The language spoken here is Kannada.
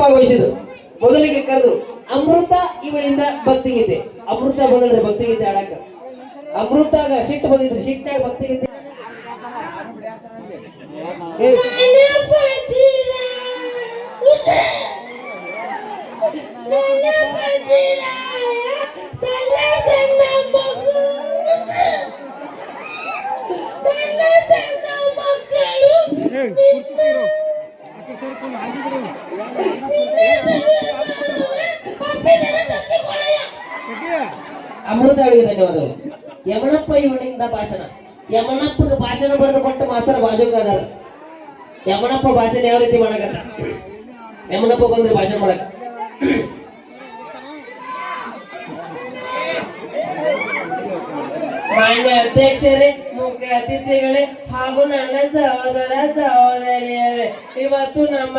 ಭಾಗವಹಿಸಿದ್ರು ಮೊದಲಿಗೆ ಕರೆದ್ರು ಅಮೃತ ಇವಳಿಂದ ಭಕ್ತಿಗೀತೆ. ಅಮೃತ ಬಂದ್ರಿ ಭಕ್ತಿಗೀತೆ ಆಡಕ ಅಮೃತಾಗ ಸಿಟ್ಟು ಬಂದಿದ್ರು ಸಿಟ್ಟಾಗ ಭಕ್ತಿಗೀತೆ. ಏ, ಅಮೃತ ಅವಳಿಗೆ ಧನ್ಯವಾದಗಳು. ಯಮನಪ್ಪ ಇವನಿಂದ ಭಾಷಣ. ಯಮನಪ್ಪಗೆ ಭಾಷಣ ಬರೆದು ಕೊಟ್ಟ ಮಾಸ್ತರ ಬಾಜುಕ ಅದಾರ ಯಮನಪ್ಪ ಭಾಷಣ ಯಾವ ರೀತಿ ಮಾಡಕತ್ತ? ಯಮನಪ್ಪ ಬಂದ್ರೆ ಭಾಷಣ ಮಾಡಕ. ಮಾನ್ಯ ಅಧ್ಯಕ್ಷರೇ, ಮುಖ್ಯ ಅತಿಥಿಗಳೇ ಹಾಗೂ ನನ್ನ ಸಹೋದರ ಸಹೋದರಿಯರೇ, ಇವತ್ತು ನಮ್ಮ